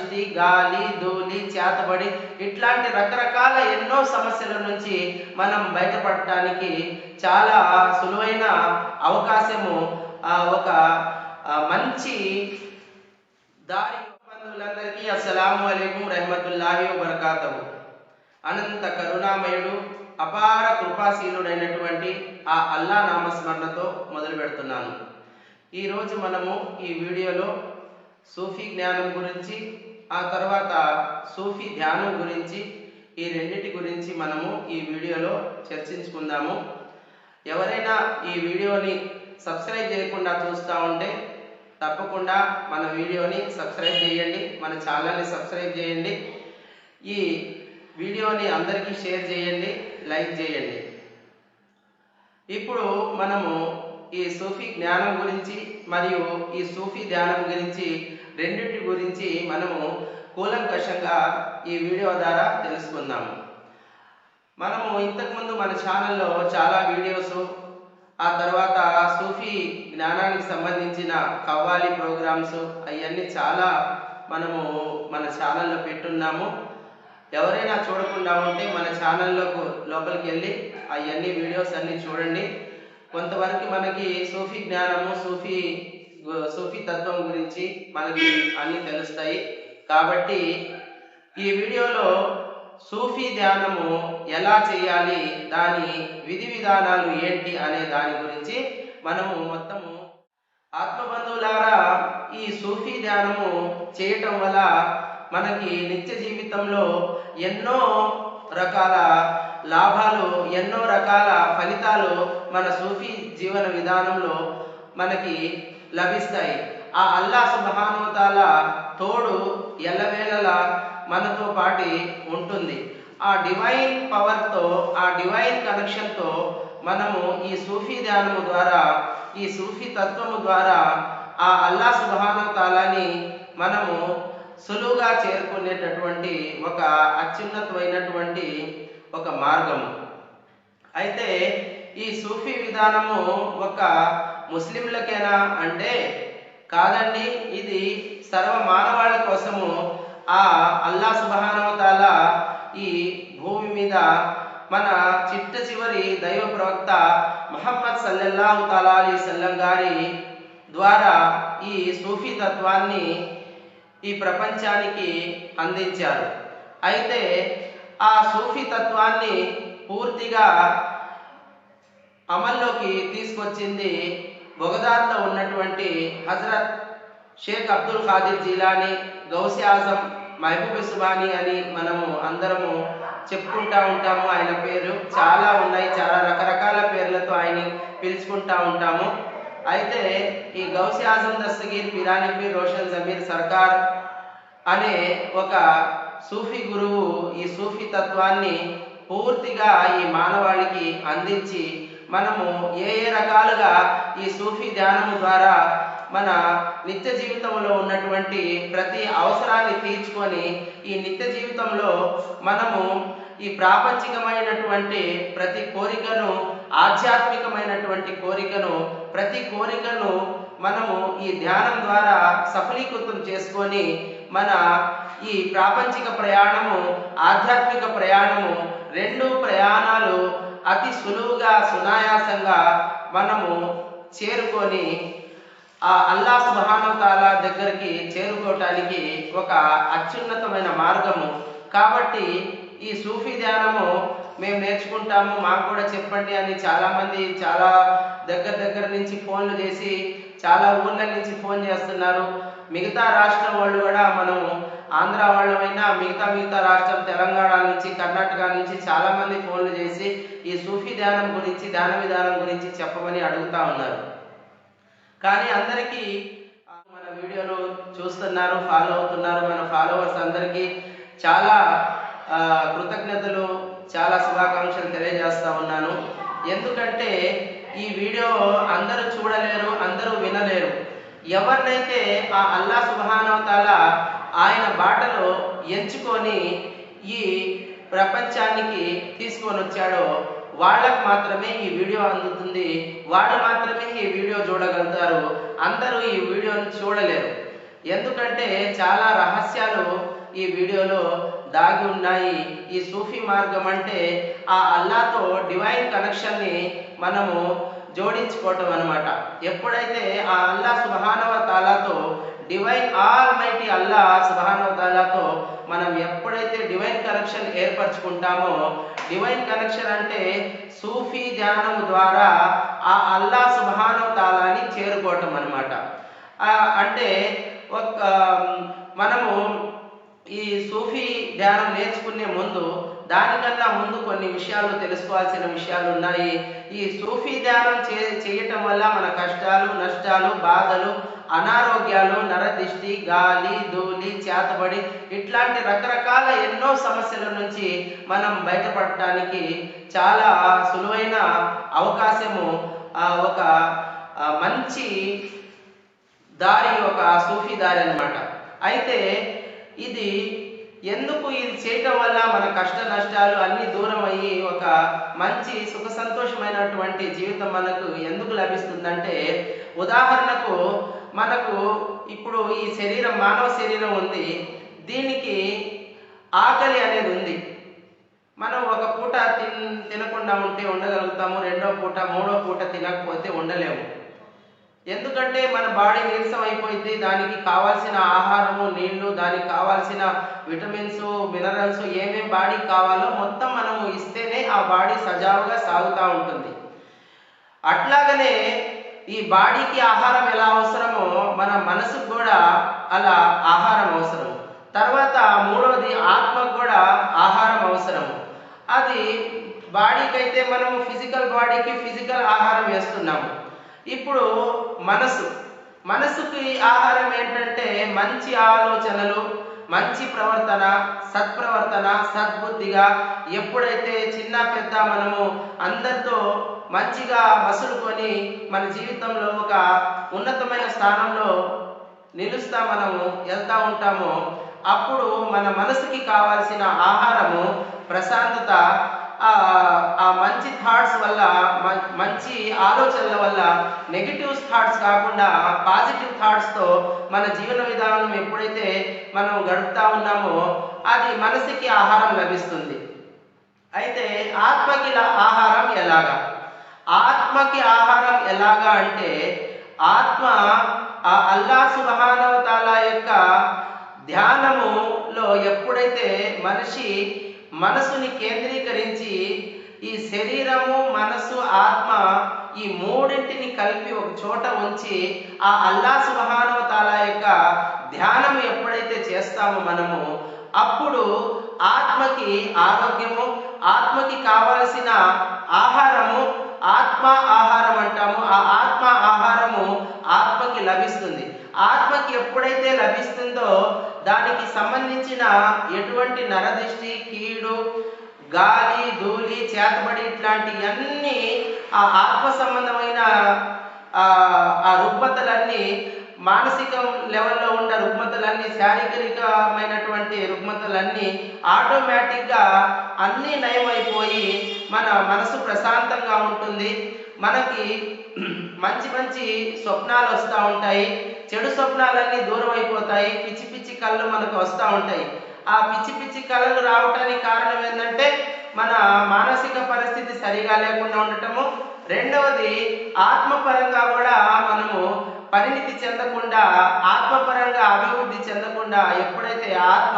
దిష్టి గాలి ధూళి చేతబడి ఇట్లాంటి రకరకాల ఎన్నో సమస్యల నుంచి మనం బయటపడటానికి చాలా సులువైన అవకాశము ఆ, ఒక మంచి దారి బంధువులందరికీ అస్సలాము అలైకుం రహమతుల్లాహి వబర్కాతహు. అనంత కరుణామయుడు అపార కృపాశీలుడైనటువంటి ఆ అల్లా నామస్మరణతో మొదలు పెడుతున్నాను. ఈరోజు మనము ఈ వీడియోలో సూఫీ జ్ఞానం గురించి ఆ తర్వాత సూఫీ ధ్యానం గురించి ఈ రెండిటి గురించి మనము ఈ వీడియోలో చర్చించుకుందాము. ఎవరైనా ఈ వీడియోని సబ్స్క్రైబ్ చేయకుండా చూస్తూ ఉంటే తప్పకుండా మన వీడియోని సబ్స్క్రైబ్ చేయండి మన ఛానల్ని సబ్స్క్రైబ్ చేయండి. ఈ వీడియోని అందరికీ షేర్ చేయండి లైక్ చేయండి. ఇప్పుడు మనము ఈ సూఫీ జ్ఞానం గురించి మరియు ఈ సూఫీ ధ్యానం గురించి రెండింటి గురించి మనము కూలంకషంగా ఈ వీడియో ద్వారా తెలుసుకుందాము. మనము ఇంతకుముందు మన ఛానల్లో చాలా వీడియోస్ ఆ తర్వాత సూఫీ జ్ఞానానికి సంబంధించిన కవ్వాలి ప్రోగ్రామ్స్ అవన్నీ చాలా మనము మన ఛానల్లో పెట్టున్నాము. ఎవరైనా చూడకుండా ఉంటే మన ఛానల్లోకి లోపలికి వెళ్ళి అవన్నీ వీడియోస్ అన్నీ చూడండి. కొంతవరకు మనకి సూఫీ జ్ఞానము సూఫీ సూఫీ తత్వం గురించి మనకి అన్నీ తెలుస్తాయి. కాబట్టి ఈ వీడియోలో సూఫీ ధ్యానము ఎలా చేయాలి దాని విధి విధానాలు ఏంటి అనే దాని గురించి మనము మొత్తము ఆత్మబంధువులారా ఈ సూఫీ ధ్యానము చేయటం వల్ల మనకి నిత్య జీవితంలో ఎన్నో రకాల లాభాలు ఎన్నో రకాల ఫలితాలు మన సూఫీ జీవన విధానంలో మనకి లభిస్తాయి. ఆ అల్లా సుబహానువతాల తోడు ఎల్లవేళలా మనతో పాటి ఉంటుంది. ఆ డివైన్ పవర్తో ఆ డివైన్ కనెక్షన్తో మనము ఈ సూఫీ ధ్యానము ద్వారా ఈ సూఫీ తత్వము ద్వారా ఆ అల్లా సుబహానుతాలని మనము సులువుగా చేరుకునేటటువంటి ఒక అత్యున్నతమైనటువంటి ఒక మార్గము. అయితే ఈ సూఫీ విధానము ఒక ముస్లింలకేనా అంటే కాదండి ఇది సర్వ మానవాళి కోసము. ఆ అల్లా సుబహానవతాల ఈ భూమి మీద మన చిట్ట చివరి దైవ ప్రవక్త మహమ్మద్ సల్లల్లాహు తాలా అలీ సల్లం గారి ద్వారా ఈ సూఫీ తత్వాన్ని ఈ ప్రపంచానికి అందించారు. అయితే ఆ సూఫీ తత్వాన్ని పూర్తిగా అమల్లోకి తీసుకొచ్చింది బొగదార్లో ఉన్నటువంటి హజరత్ షేక్ అబ్దుల్ ఖాదిర్ జీలాని గౌసి ఆజం మహబూబ్ సుబాని అని మనము అందరము చెప్పుకుంటా ఉంటాము. ఆయన పేరు చాలా ఉన్నాయి. చాలా రకరకాల పేర్లతో ఆయన్ని పిలుచుకుంటా ఉంటాము. అయితే ఈ గౌసి ఆజం దస్తగీర్ పిరాని పీర్ రోషన్ జమీర్ సర్కార్ అనే ఒక సూఫీ గురువు ఈ సూఫీ తత్వాన్ని పూర్తిగా ఈ మానవాళికి అందించి మనము ఏ ఏ రకాలుగా ఈ సూఫీ ధ్యానము ద్వారా మన నిత్య జీవితంలో ఉన్నటువంటి ప్రతి అవసరాన్ని తీర్చుకొని ఈ నిత్య జీవితంలో మనము ఈ ప్రాపంచికమైనటువంటి ప్రతి కోరికను ఆధ్యాత్మికమైనటువంటి కోరికను ప్రతి కోరికను మనము ఈ ధ్యానం ద్వారా సఫలీకృతం చేసుకొని మన ఈ ప్రాపంచిక ప్రయాణము ఆధ్యాత్మిక ప్రయాణము రెండు ప్రయాణాలు అతి సులువుగా సునాయాసంగా మనము చేరుకొని ఆ అల్లా సుబహానతాల దగ్గరికి చేరుకోవటానికి ఒక అత్యున్నతమైన మార్గము. కాబట్టి ఈ సూఫీ ధ్యానము మేము నేర్చుకుంటాము మాకు కూడా చెప్పండి అని చాలామంది చాలా దగ్గర దగ్గర నుంచి ఫోన్లు చేసి చాలా ఊర్ల నుంచి ఫోన్ చేస్తున్నారు. మిగతా రాష్ట్రం వాళ్ళు కూడా మనం ఆంధ్ర వాళ్ళమైనా మిగతా మిగతా రాష్ట్రం తెలంగాణ నుంచి కర్ణాటక నుంచి చాలా మంది ఫోన్లు చేసి ఈ సూఫీ ధ్యానం గురించి ధ్యాన విధానం గురించి చెప్పమని అడుగుతా ఉన్నారు. కానీ అందరికీ మన వీడియోను చూస్తున్నారు ఫాలో అవుతున్నారు. మన ఫాలోవర్స్ అందరికీ చాలా ఆ, కృతజ్ఞతలు చాలా శుభాకాంక్షలు తెలియజేస్తా ఉన్నాను. ఎందుకంటే ఈ వీడియో అందరూ చూడలేరు అందరూ వినలేరు. ఎవరినైతే ఆ అల్లా సుబహానవతాల ఆయన బాటలో ఎంచుకొని ఈ ప్రపంచానికి తీసుకొని వచ్చాడో వాళ్ళకు మాత్రమే ఈ వీడియో అందుతుంది. వాళ్ళు మాత్రమే ఈ వీడియో చూడగలుగుతారు. అందరూ ఈ వీడియోను చూడలేరు. ఎందుకంటే చాలా రహస్యాలు ఈ వీడియోలో దాగి ఉన్నాయి. ఈ సూఫీ మార్గం అంటే ఆ అల్లాతో డివైన్ కనెక్షన్ని మనము జోడించుకోవటం అనమాట ఎప్పుడైతే ఆ అల్లా సుహానవ తాలాతో డివైన్ ఆల్ మైటీ అల్లా సుబహానవ మనం ఎప్పుడైతే డివైన్ కనెక్షన్ ఏర్పరచుకుంటామో డివైన్ కనెక్షన్ అంటే సూఫీ ధ్యానం ద్వారా ఆ అల్లా సబహానవతాలని చేరుకోవటం అనమాట అంటే ఒక మనము ఈ సూఫీ ధ్యానం నేర్చుకునే ముందు దానికన్నా ముందు కొన్ని విషయాలు తెలుసుకోవాల్సిన విషయాలు ఉన్నాయి. ఈ సూఫీ ధ్యానం చే చేయటం వల్ల మన కష్టాలు నష్టాలు బాధలు అనారోగ్యాలు నరదిష్టి గాలి ధూళి చేతబడి ఇట్లాంటి రకరకాల ఎన్నో సమస్యల నుంచి మనం బయటపడటానికి చాలా సులువైన అవకాశము ఒక మంచి దారి ఒక సూఫీ దారి అనమాట అయితే ఇది ఎందుకు ఇది చేయటం వల్ల మన కష్ట నష్టాలు అన్ని దూరం అయ్యి ఒక మంచి సుఖ సంతోషమైనటువంటి జీవితం మనకు ఎందుకు లభిస్తుందంటే ఉదాహరణకు మనకు ఇప్పుడు ఈ శరీరం మానవ శరీరం ఉంది. దీనికి ఆకలి అనేది ఉంది. మనం ఒక పూట తిన్ తినకుండా ఉంటే ఉండగలుగుతాము రెండో పూట మూడో పూట తినకపోతే ఉండలేము ఎందుకంటే మన బాడీ నీరసం అయిపోయింది. దానికి కావాల్సిన ఆహారము నీళ్ళు దానికి కావాల్సిన విటమిన్స్ మినరల్స్ ఏమేమి బాడీకి కావాలో మొత్తం మనము ఇస్తేనే ఆ బాడీ సజావుగా సాగుతూ ఉంటుంది. అట్లాగనే ఈ బాడీకి ఆహారం ఎలా అవసరమో మన మనసుకు కూడా అలా ఆహారం అవసరం. తర్వాత మూడవది ఆత్మకు కూడా ఆహారం అవసరం. అది బాడీకి అయితే మనము ఫిజికల్ బాడీకి ఫిజికల్ ఆహారం వేస్తున్నాము. ఇప్పుడు మనసు. మనసుకి ఆహారం ఏంటంటే మంచి ఆలోచనలు మంచి ప్రవర్తన సత్ప్రవర్తన సద్బుద్ధిగా ఎప్పుడైతే చిన్న పెద్ద మనము అందరితో మంచిగా మసులుకొని మన జీవితంలో ఒక ఉన్నతమైన స్థానంలో నిలుస్తా మనము వెళ్తా ఉంటామో అప్పుడు మన మనసుకి కావాల్సిన ఆహారము ప్రశాంతత ఆ మంచి థాట్స్ వల్ల మంచి ఆలోచనల వల్ల నెగిటివ్ థాట్స్ కాకుండా పాజిటివ్ థాట్స్తో మన జీవన విధానం ఎప్పుడైతే మనం గడుపుతా ఉన్నామో అది మనసుకి ఆహారం లభిస్తుంది. అయితే ఆత్మకి ఆహారం ఎలాగా? ఆత్మకి ఆహారం ఎలాగా అంటే ఆత్మ ఆ అల్లా సుబహానవతాల యొక్క ధ్యానములో ఎప్పుడైతే మనిషి మనసుని కేంద్రీకరించి ఈ శరీరము మనసు ఆత్మ ఈ మూడింటిని కలిపి ఒక చోట ఉంచి ఆ అల్లా సుబహానవతాల యొక్క ధ్యానం ఎప్పుడైతే చేస్తామో మనము అప్పుడు ఆత్మకి ఆరోగ్యము ఆత్మకి కావలసిన ఆహారము ఆత్మ ఆహారం అంటాము. ఆ ఆత్మ ఆహారము ఆత్మకి లభిస్తుంది. ఆత్మకి ఎప్పుడైతే లభిస్తుందో దానికి సంబంధించిన ఎటువంటి నరదిష్టి కీడు గాలి ధూళి చేతబడి ఇట్లాంటివన్నీ ఆ ఆత్మ సంబంధమైన ఆ రుగ్మతలన్నీ మానసిక లెవెల్లో ఉన్న రుగ్మతలన్నీ శారీరకమైనటువంటి రుగ్మతలన్నీ ఆటోమేటిక్గా అన్నీ నయమైపోయి మన మనసు ప్రశాంతంగా ఉంటుంది. మనకి మంచి మంచి స్వప్నాలు వస్తూ ఉంటాయి. చెడు స్వప్నాలన్నీ దూరం అయిపోతాయి. పిచ్చి పిచ్చి కళ్ళు మనకు వస్తూ ఉంటాయి. ఆ పిచ్చి పిచ్చి కళలు రావటానికి కారణం ఏంటంటే మన మానసిక పరిస్థితి సరిగా లేకుండా ఉండటము. రెండవది ఆత్మపరంగా కూడా మనము పరిణితి చెందకుండా ఆత్మపరంగా అభివృద్ధి చెందకుండా ఎప్పుడైతే ఆత్మ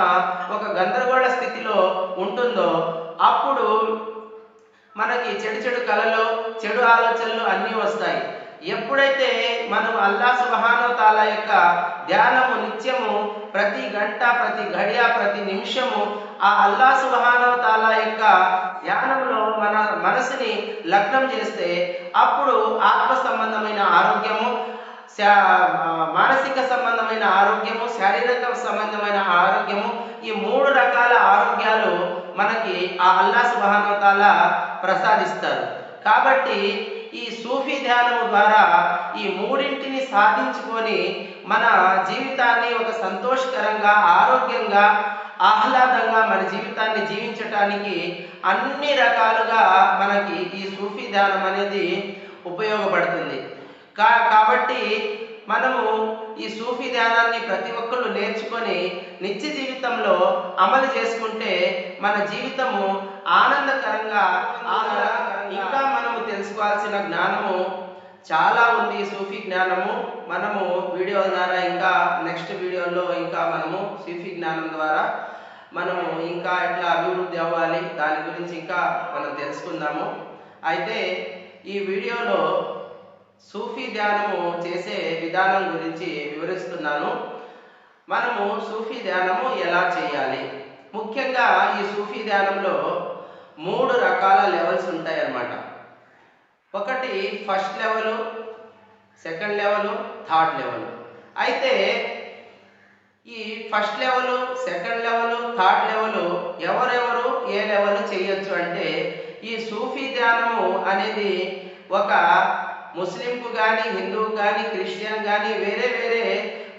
ఒక గందరగోళ స్థితిలో ఉంటుందో అప్పుడు మనకి చెడు చెడు కళలు చెడు ఆలోచనలు అన్నీ వస్తాయి. ఎప్పుడైతే మనం అల్లా సుబహానో తాలా యొక్క ధ్యానము నిత్యము ప్రతి గంట ప్రతి గడియ ప్రతి నిమిషము ఆ అల్లా సుబహానో తాల యొక్క ధ్యానంలో మన మనసుని లగ్నం చేస్తే అప్పుడు ఆత్మ సంబంధమైన ఆరోగ్యము మానసిక సంబంధమైన ఆరోగ్యము శారీరక సంబంధమైన ఆరోగ్యము ఈ మూడు రకాల ఆరోగ్యాలు మనకి ఆ అల్లా సుబహానతాల ప్రసాదిస్తారు. కాబట్టి ఈ సూఫీ ధ్యానము ద్వారా ఈ మూడింటిని సాధించుకొని మన జీవితాన్ని ఒక సంతోషకరంగా ఆరోగ్యంగా ఆహ్లాదంగా మన జీవితాన్ని జీవించటానికి అన్ని రకాలుగా మనకి ఈ సూఫీ ధ్యానం అనేది ఉపయోగపడుతుంది. కా కాబట్టి మనము ఈ సూఫీ ధ్యానాన్ని ప్రతి ఒక్కళ్ళు నేర్చుకొని నిత్య జీవితంలో అమలు చేసుకుంటే మన జీవితము ఆనందకరంగా ఇంకా మనము తెలుసుకోవాల్సిన జ్ఞానము చాలా ఉంది సూఫీ జ్ఞానము. మనము వీడియో ద్వారా ఇంకా నెక్స్ట్ వీడియోలో ఇంకా మనము సూఫీ జ్ఞానం ద్వారా మనము ఇంకా ఎట్లా అభివృద్ధి అవ్వాలి దాని గురించి ఇంకా మనం తెలుసుకుందాము. అయితే ఈ వీడియోలో సూఫీ ధ్యానము చేసే విధానం గురించి వివరిస్తున్నాను. మనము సూఫీ ధ్యానము ఎలా చేయాలి? ముఖ్యంగా ఈ సూఫీ ధ్యానంలో మూడు రకాల లెవెల్స్ ఉంటాయి అన్నమాట ఒకటి first level second level third level. అయితే ఈ first level second level third level ఎవరెవరు ఏ లెవెల్ చేయొచ్చు అంటే ఈ సూఫీ ధ్యానము అనేది ఒక ముస్లింకు కానీ హిందువు కానీ క్రిస్టియన్ కానీ వేరే వేరే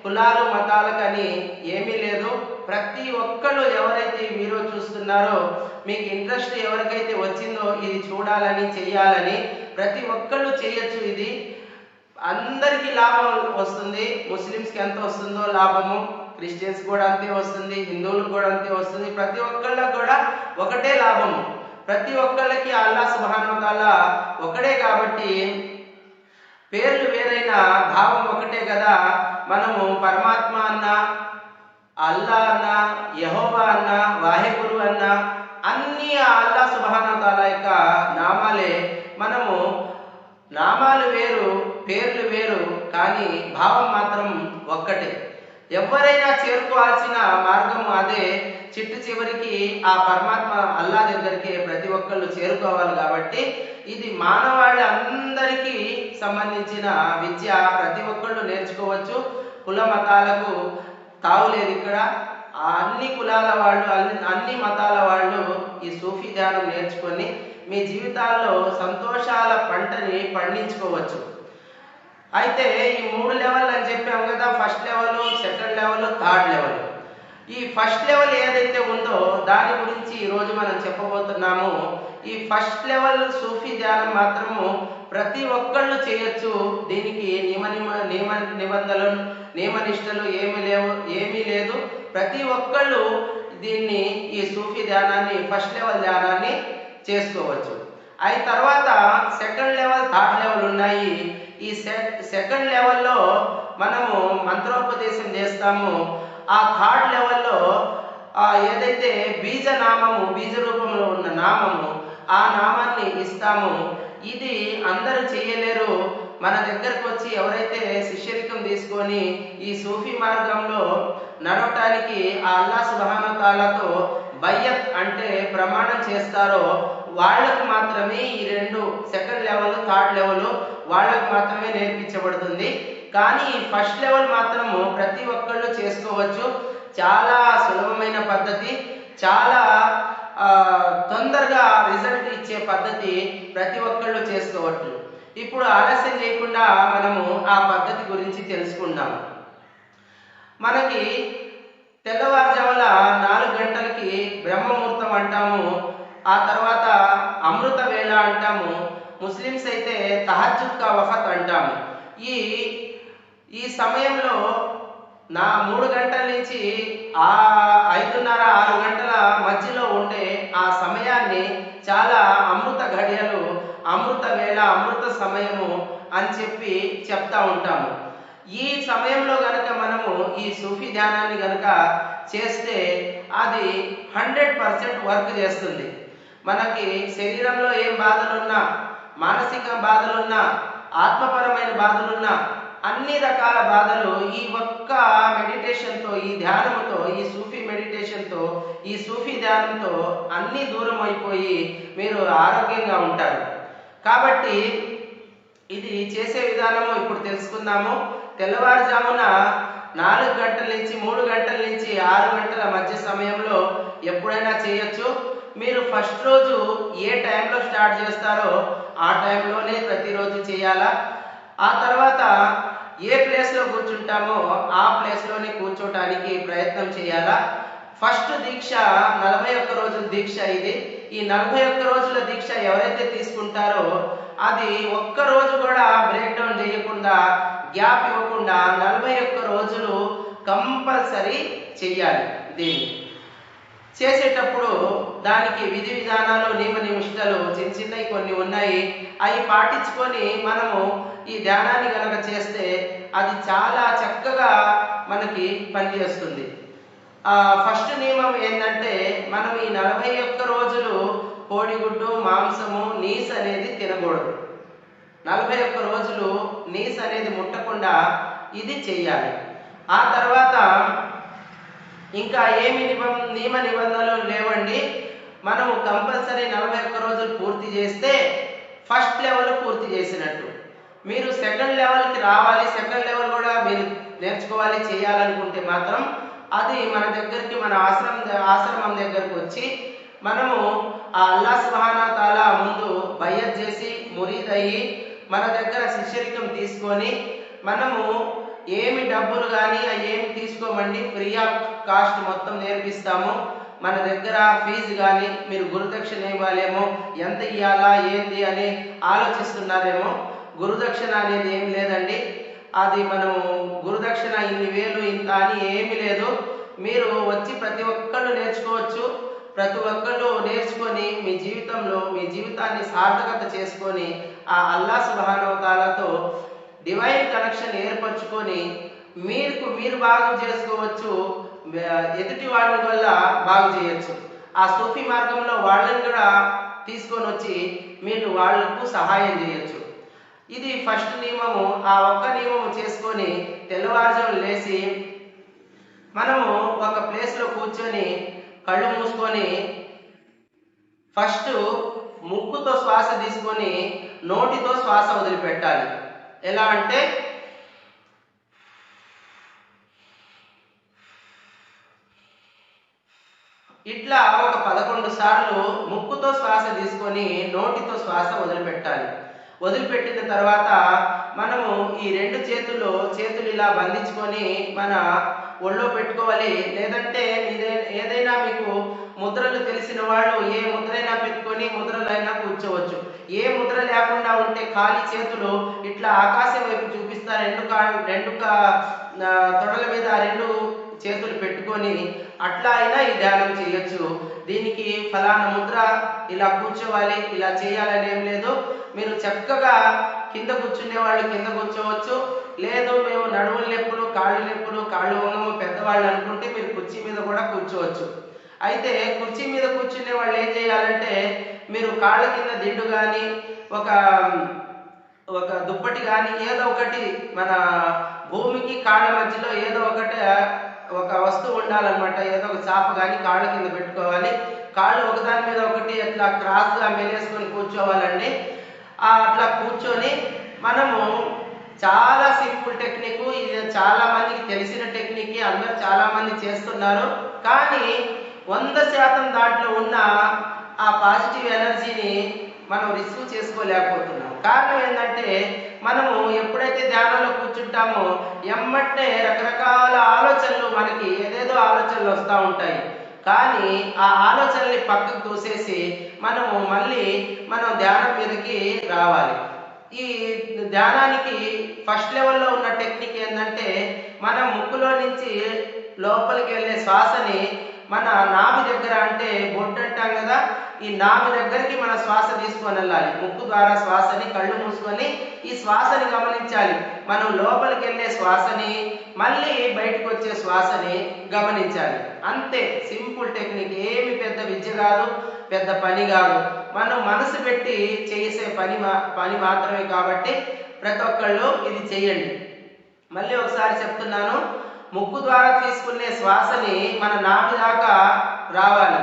కులాలు మతాలకని ఏమీ లేదు. ప్రతి ఒక్కళ్ళు ఎవరైతే మీరు చూస్తున్నారో మీకు ఇంట్రెస్ట్ ఎవరికైతే వచ్చిందో ఇది చూడాలని చెయ్యాలని ప్రతి ఒక్కళ్ళు చేయొచ్చు ఇది. అందరికీ లాభం వస్తుంది. ముస్లిమ్స్కి ఎంత వస్తుందో లాభము క్రిస్టియన్స్ కూడా అంతే వస్తుంది హిందువులకు కూడా అంతే వస్తుంది. ప్రతి ఒక్కళ్ళకు కూడా ఒకటే లాభము. ప్రతి ఒక్కళ్ళకి అల్లా సుభానతాల ఒకడే కాబట్టి పేర్లు వేరైన భావం ఒకటే కదా. మనము పరమాత్మ అన్న అల్లా అన్న యహోవా అన్న వాహెగురు అన్న అన్ని ఆ అల్లా సుభానతాల యొక్క నామాలే. మనము నామాలు వేరు పేర్లు వేరు కానీ భావం మాత్రం ఒక్కటే. ఎవరైనా చేరుకోవాల్సిన మార్గం అదే. చిట్టు చివరికి ఆ పరమాత్మ అల్లా దగ్గరికి ప్రతి ఒక్కళ్ళు చేరుకోవాలి కాబట్టి ఇది మానవాళి అందరికీ సంబంధించిన విద్య. ప్రతి ఒక్కళ్ళు నేర్చుకోవచ్చు. కుల మతాలకు తావులేదు ఇక్కడ. ఆ అన్ని కులాల వాళ్ళు అన్ని అన్ని మతాల వాళ్ళు ఈ సూఫీ ధ్యానం నేర్చుకొని మీ జీవితాల్లో సంతోషాల పంటని పండించుకోవచ్చు. అయితే ఈ మూడు లెవెల్ అని చెప్పాము కదా. First level second level third level. ఈ ఫస్ట్ లెవెల్ ఏదైతే ఉందో దాని గురించి ఈరోజు మనం చెప్పబోతున్నాము. ఈ ఫస్ట్ లెవెల్ సూఫీ ధ్యానం మాత్రము ప్రతి ఒక్కళ్ళు చేయొచ్చు. దీనికి నియమ నిమ నియమ నిబంధనలు నియమనిష్టలు ఏమీ లేవు ఏమీ లేదు. ప్రతి ఒక్కళ్ళు దీన్ని ఈ సూఫీ ధ్యానాన్ని ఫస్ట్ లెవెల్ ధ్యానాన్ని చేసుకోవచ్చు. అయి తర్వాత సెకండ్ లెవెల్ థర్డ్ లెవెల్ ఉన్నాయి. ఈ సెకండ్ లెవెల్లో మనము మంత్రోపదేశం చేస్తాము. ఆ థర్డ్ లెవెల్లో ఏదైతే బీజ నామము బీజ రూపంలో ఉన్న నామము ఆ నామాన్ని ఇస్తాము. ఇది అందరూ చేయలేరు. మన దగ్గరకు వచ్చి ఎవరైతే శిష్యరికం తీసుకొని ఈ సూఫీ మార్గంలో నడవటానికి ఆ అల్లా సుబహానతాలతో బయ్యత్ అంటే ప్రమాణం చేస్తారో వాళ్ళకు మాత్రమే ఈ రెండు సెకండ్ లెవెల్ థర్డ్ లెవెల్ వాళ్ళకు మాత్రమే నేర్పించబడుతుంది. కానీ ఫస్ట్ లెవెల్ మాత్రము ప్రతి ఒక్కళ్ళు చేసుకోవచ్చు. చాలా సులభమైన పద్ధతి. చాలా తొందరగా రిజల్ట్ ఇచ్చే పద్ధతి ప్రతి ఒక్కళ్ళు చేసుకోవచ్చు. ఇప్పుడు ఆలస్యం చేయకుండా మనము ఆ పద్ధతి గురించి తెలుసుకుందాం. మనకి తెల్లవారుజాముల నాలుగు గంటలకి బ్రహ్మముహూర్తం అంటాము. ఆ తర్వాత అమృత వేళ అంటాము. ముస్లిమ్స్ అయితే తహజుద్ కా వఫత్ అంటాము. ఈ ఈ సమయంలో నా మూడు గంటల నుంచి ఆ ఐదున్నర ఆరు గంటల మధ్యలో ఉండే ఆ సమయాన్ని చాలా అమృత ఘడియలు అమృత వేళ అమృత సమయము అని చెప్పి చెప్తా ఉంటాము. ఈ సమయంలో గనక మనము ఈ సూఫీ ధ్యానాన్ని గనక చేస్తే అది హండ్రెడ్ పర్సెంట్ వర్క్ చేస్తుంది. మనకి శరీరంలో ఏం బాధలున్నా మానసిక బాధలున్నా ఆత్మపరమైన బాధలున్నా అన్ని రకాల బాధలు ఈ ఒక్క మెడిటేషన్తో ఈ ధ్యానంతో ఈ సూఫీ మెడిటేషన్తో ఈ సూఫీ ధ్యానంతో అన్నీ దూరం అయిపోయి మీరు ఆరోగ్యంగా ఉంటారు. కాబట్టి ఇది చేసే విధానము ఇప్పుడు తెలుసుకుందాము. తెల్లవారుజామున నాలుగు గంటల నుంచి మూడు గంటల నుంచి ఆరు గంటల మధ్య సమయంలో ఎప్పుడైనా చేయొచ్చు. మీరు ఫస్ట్ రోజు ఏ టైంలో స్టార్ట్ చేస్తారో ఆ టైంలోనే ప్రతిరోజు చేయాలా? ఆ తర్వాత ఏ ప్లేస్లో కూర్చుంటామో ఆ ప్లేస్లోనే కూర్చోటానికి ప్రయత్నం చేయాలా? ఫస్ట్ దీక్ష నలభై ఒక్క రోజుల దీక్ష ఇది. ఈ నలభై ఒక్క రోజుల దీక్ష ఎవరైతే తీసుకుంటారో అది ఒక్క రోజు కూడా బ్రేక్ డౌన్ చేయకుండా గ్యాప్ ఇవ్వకుండా నలభై ఒక్క రోజులు కంపల్సరీ చెయ్యాలి దీన్ని. చేసేటప్పుడు దానికి విధి విధానాలు నియమ నిమిషాలు చిన్న చిన్నవి కొన్ని ఉన్నాయి. అవి పాటించుకొని మనము ఈ ధ్యానాన్ని కనుక చేస్తే అది చాలా చక్కగా మనకి పనిచేస్తుంది ఫస్ట్ నియమం ఏంటంటే మనం ఈ నలభై ఒక్క రోజులు కోడిగుడ్డు మాంసము నీస్ అనేది తినకూడదు. నలభై ఒక్క రోజులు నీస్ అనేది ముట్టకుండా ఇది చేయాలి ఆ తర్వాత ఇంకా ఏమి నిబం నియమ నిబంధనలు లేవండి. మనము కంపల్సరీ నలభై ఒక్క రోజులు పూర్తి చేస్తే ఫస్ట్ లెవెల్ పూర్తి చేసినట్టు. మీరు సెకండ్ లెవెల్కి రావాలి సెకండ్ లెవెల్ కూడా మీరు నేర్చుకోవాలి చేయాలనుకుంటే మాత్రం అది మన దగ్గరికి మన ఆశ్రమం ద- ఆశ్రమం దగ్గరకు వచ్చి మనము ఆ అల్లా సుబ్హానా తాలా ముందు బయ్యత్ చేసి మురీదయ్యి మన దగ్గర శిష్యరికం తీసుకొని మనము ఏమి డబ్బులు కానీ అవి ఏమి తీసుకోమండి ఫ్రీ ఆఫ్ కాస్ట్ మొత్తం నేర్పిస్తాము. మన దగ్గర ఫీజు కానీ మీరు గురుదక్షిణ ఇవ్వాలేమో ఎంత ఇవ్వాలా ఏంది అని ఆలోచిస్తున్నారేమో గురుదక్షిణ అనేది ఏం లేదండి. అది మనం గురుదక్షిణ ఇన్ని వేలు ఇంత అని ఏమీ లేదు. మీరు వచ్చి ప్రతి ఒక్కళ్ళు నేర్చుకోవచ్చు. ప్రతి ఒక్కళ్ళు నేర్చుకొని మీ జీవితంలో మీ జీవితాన్ని సార్థకత చేసుకొని ఆ అల్లా సుభానవతాలతో డివైన్ కనెక్షన్ ఏర్పరచుకొని మీకు మీరు బాగు చేసుకోవచ్చు. ఎదుటి వాళ్ళ వల్ల బాగు చేయొచ్చు. ఆ సూఫీ మార్గంలో వాళ్ళని కూడా తీసుకొని వచ్చి మీరు వాళ్ళకు సహాయం చేయొచ్చు. ఇది ఫస్ట్ నియమము. ఆ ఒక్క నియమము చేసుకొని తెల్లవారుజాము లేచి మనము ఒక ప్లేస్లో కూర్చొని కళ్ళు మూసుకొని ఫస్ట్ ముక్కుతో శ్వాస తీసుకొని నోటితో శ్వాస వదిలిపెట్టాలి. ఎలా అంటే ఇట్లా ఒక పదకొండు సార్లు ముక్కుతో శ్వాస తీసుకొని నోటితో శ్వాస వదిలిపెట్టాలి. వదిలిపెట్టిన తర్వాత మనము ఈ రెండు చేతులు చేతులు ఇలా బంధించుకొని మన ఒళ్ళో పెట్టుకోవాలి. లేదంటే ఏదైనా మీకు ముద్రలు తెలిసిన వాళ్ళు ఏ ముద్రైనా పెట్టుకొని ముద్రలైనా కూర్చోవచ్చు. ఏ ముద్ర లేకుండా ఉంటే ఖాళీ చేతులు ఇట్లా ఆకాశం వైపు చూపిస్తా రెండు కా రెండు కా తొడల మీద రెండు చేతులు పెట్టుకొని అట్లా అయినా ఈ ధ్యానం చేయొచ్చు. దీనికి ఫలానా ముద్ర ఇలా కూర్చోవాలి ఇలా చేయాలని ఏం లేదు. మీరు చక్కగా కింద కూర్చునే వాళ్ళు కింద కూర్చోవచ్చు. లేదు మేము నడుములు నొప్పులు కాళ్ళు నొప్పులు కాళ్ళు వంగము పెద్దవాళ్ళు అనుకుంటే మీరు కుర్చీ మీద కూడా కూర్చోవచ్చు. అయితే కుర్చీ మీద కూర్చునే వాళ్ళు ఏం చేయాలంటే మీరు కాళ్ళ కింద దిండు కానీ ఒక ఒక దుప్పటి కానీ ఏదో ఒకటి మన భూమికి కాళ్ళ మధ్యలో ఏదో ఒకటి ఒక వస్తువు ఉండాలన్నమాట. ఏదో ఒక చాప కానీ కాళ్ళ కింద పెట్టుకోవాలి. కాళ్ళు ఒకదాని మీద ఒకటి అట్లా క్రాస్గా మెలేసుకొని కూర్చోవాలండి. అట్లా కూర్చొని మనము చాలా సింపుల్ టెక్నిక్. ఇది చాలా మందికి తెలిసిన టెక్నిక్. అందరూ చాలా మంది చేస్తున్నారు. కానీ వంద శాతం దాంట్లో ఉన్న ఆ పాజిటివ్ ఎనర్జీని మనం రిసీవ్ చేసుకోలేకపోతున్నాం. కారణం ఏంటంటే మనము ఎప్పుడైతే ధ్యానంలో కూర్చుంటామో ఎమ్మటే రకరకాల ఆలోచనలు మనకి ఏదేదో ఆలోచనలు వస్తూ ఉంటాయి. కానీ ఆ ఆలోచనల్ని పక్కకు తోసేసి మనము మళ్ళీ మనం ధ్యానం మీదకి రావాలి. ఈ ధ్యానానికి ఫస్ట్ లెవెల్లో ఉన్న టెక్నిక్ ఏంటంటే మనం ముక్కులో నుంచి లోపలికి వెళ్ళే శ్వాసని మన నాభి దగ్గర అంటే బొట్టు అంటాం కదా ఈ నాభి దగ్గరికి మన శ్వాస తీసుకొని వెళ్ళాలి. ముక్కు ద్వారా శ్వాసని కళ్ళు మూసుకొని ఈ శ్వాసని గమనించాలి. మనం లోపలికి వెళ్ళే శ్వాసని మళ్ళీ బయటకు వచ్చే శ్వాసని గమనించాలి. అంతే సింపుల్ టెక్నిక్. ఏమి పెద్ద విద్య కాదు పెద్ద పని కాదు. మనం మనసు పెట్టి చేసే పని మా పని మాత్రమే కాబట్టి ప్రతి ఒక్కళ్ళు ఇది చేయండి. మళ్ళీ ఒకసారి చెప్తున్నాను ముక్కు ద్వారా తీసుకునే శ్వాసని మన నాభి దాకా రావాలి.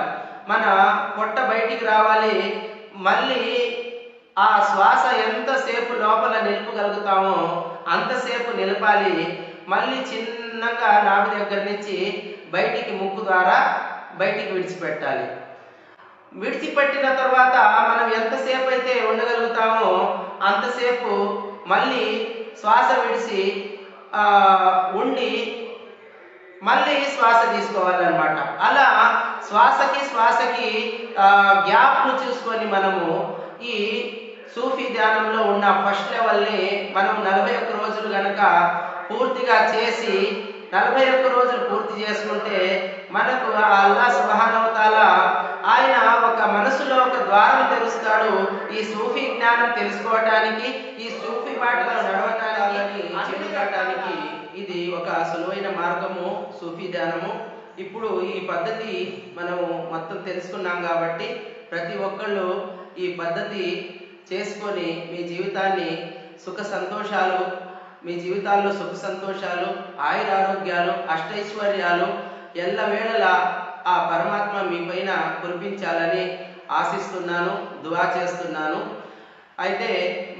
మన పొట్ట బయటికి రావాలి. మళ్ళీ ఆ శ్వాస ఎంతసేపు లోపల నిలుపగలుగుతామో అంతసేపు నిలపాలి. మళ్ళీ చిన్నగా నాభి దగ్గర నుంచి బయటికి ముక్కు ద్వారా బయటికి విడిచిపెట్టాలి. విడిచిపెట్టిన తర్వాత మనం ఎంతసేపు అయితే ఉండగలుగుతామో అంతసేపు మళ్ళీ శ్వాస విడిచి ఉండి మళ్ళీ శ్వాస తీసుకోవాలన్నమాట. అలా శ్వాసకి శ్వాసకి గ్యాప్ను చూసుకొని మనము ఈ సూఫీ ధ్యానంలో ఉన్న ఫస్ట్ లెవెల్ని మనం నలభై ఒక్క రోజులు కనుక పూర్తిగా చేసి నలభై ఒక్క రోజులు పూర్తి చేసుకుంటే మనకు అల్లా సుబహానవతాల ఆయన ఒక మనసులో ఒక ద్వారం తెరుస్తాడు. ఈ సూఫీ జ్ఞానం తెలుసుకోవటానికి ఈ సూఫీ మాటలు నడవటానికి ఒక సులువైన మార్గము సూఫీ ధ్యానము. ఇప్పుడు ఈ పద్ధతి మనము మొత్తం తెలుసుకున్నాం కాబట్టి ప్రతి ఒక్కళ్ళు ఈ పద్ధతి చేసుకొని మీ జీవితాన్ని సుఖ సంతోషాలు మీ జీవితాల్లో సుఖ సంతోషాలు ఆయుర ఆరోగ్యాలు అష్టైశ్వర్యాలు ఎల్లవేళలా ఆ పరమాత్మ మీ పైన కురిపించాలని ఆశిస్తున్నాను దువా చేస్తున్నాను. అయితే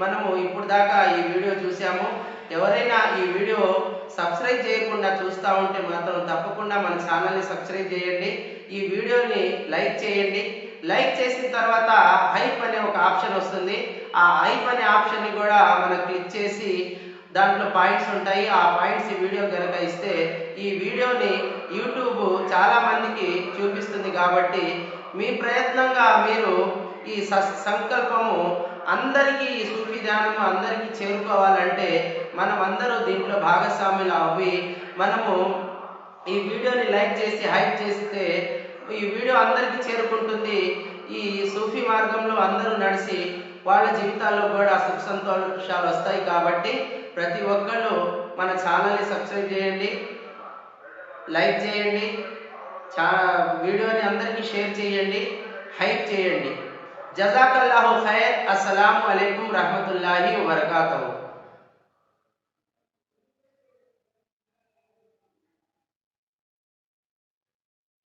మనము ఇప్పుడు దాకా ఈ వీడియో చూసాము ఎవరైనా ఈ వీడియో సబ్స్క్రైబ్ చేయకుండా చూస్తూ ఉంటే మాత్రం తప్పకుండా మన ఛానల్ని సబ్స్క్రైబ్ చేయండి. ఈ వీడియోని లైక్ చేయండి. లైక్ చేసిన తర్వాత హైప్ అనే ఒక ఆప్షన్ వస్తుంది. ఆ హైప్ అనే ఆప్షన్ని కూడా మనం క్లిక్ చేసి దాంట్లో పాయింట్స్ ఉంటాయి. ఆ పాయింట్స్ ఈ వీడియో కనుక ఇస్తే ఈ వీడియోని యూట్యూబ్ చాలామందికి చూపిస్తుంది కాబట్టి మీ ప్రయత్నంగా మీరు ఈ స- సంకల్పము అందరికీ ఈ సూఫీ ధ్యానము అందరికీ చేరుకోవాలంటే మనం అందరూ దీంట్లో భాగస్వాములు అవ్వి మనము ఈ వీడియోని లైక్ చేసి హైప్ చేస్తే ఈ వీడియో అందరికీ చేరుకుంటుంది. ఈ సూఫీ మార్గంలో అందరూ నడిచి వాళ్ళ జీవితాల్లో కూడా సుఖ సంతోషాలు వస్తాయి కాబట్టి ప్రతి ఒక్కళ్ళు మన ఛానల్ని సబ్స్క్రైబ్ చేయండి లైక్ చేయండి చా వీడియోని అందరికీ షేర్ చేయండి హైప్ చేయండి. جزاک اللہ خیر السلام علیکم رحمت اللہ وبرکاتہ۔